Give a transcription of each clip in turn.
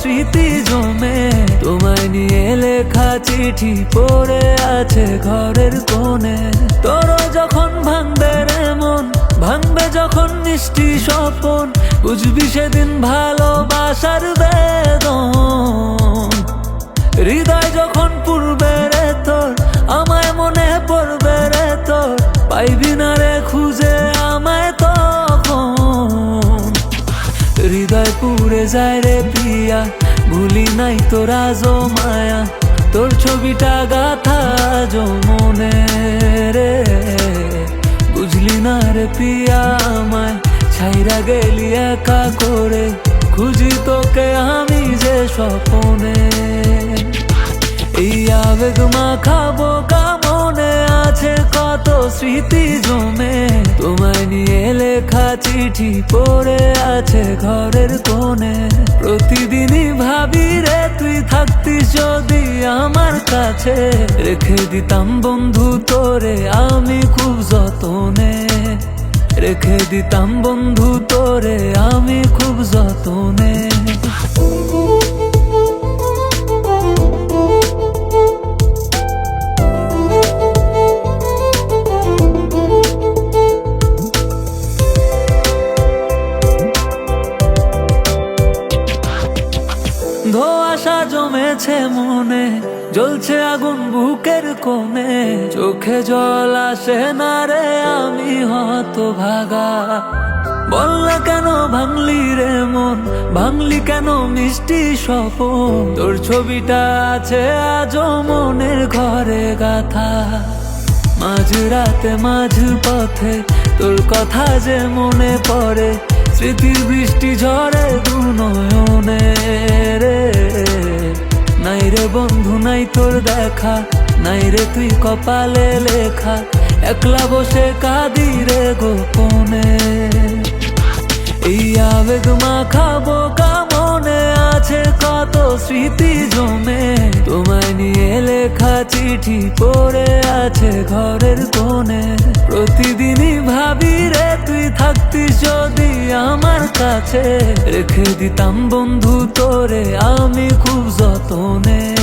স্মৃতি জমে। তোমায় নিয়ে লেখা চিঠি পড়ে আছে ঘরের কোণে। তোর যখন ভাঙবে রে মন, ভাঙবে যখন মিষ্টি স্বপন, বুঝবি সেদিন ভালোবাসার বেদন। হৃদয় যায় রে পিয়া ভুলি নাই তোর আজো মায়া। তোর ছবিটা গাথা আজো মনে রে। বুঝলি না রে পিয়া আমায়, ছাইরা গেলি একা করে। খুঁজি তোকে আমি যে স্বপনে। এই আবেগ মাখাবো কামনে লেখা চিঠি পড়ে আছে ঘরের কোণে। প্রতিদিনই ভাবি রে, তুই থাকতিস যদি আমার কাছে। রেখে দিতাম বন্ধু তোরে, আমি খুব যতনে। রেখে দিতাম বন্ধু তোরে, আমি খুব যতনে। ধোয়াশা জমেছে মনে, জ্বলছে আগুন বুকের কোণে। চোখে জল আসে না রে, আমি হত ভাগা বললে কেন ভাঙলি রে মন, ভাঙলি কেন মিষ্টি স্বপন? তোর ছবিটা আছে আজ মনের ঘরে গাথা। মাঝ রাতে মাঝ পথে তোর কথা যে মনে পড়ে, স্মৃতির বৃষ্টি ঝরে দু নয়নে রে। রে বন্ধু, নাই তোর দেখা, নাই রে তুই কপালে লেখা। একলা বসে কাঁদি রে গোপনে। এই আবেগ মাখাবো কামনে আছে কত স্মৃতি জমে। তোমায় নিয়ে লেখা চিঠি পড়ে আছে ঘরের কোণে। প্রতিদিনই কাছে রেখে দিতাম বন্ধু তোরে, আমি খুব যতনে।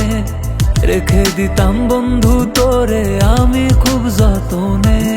রেখে দিতাম বন্ধু তোরে, আমি খুব যতনে।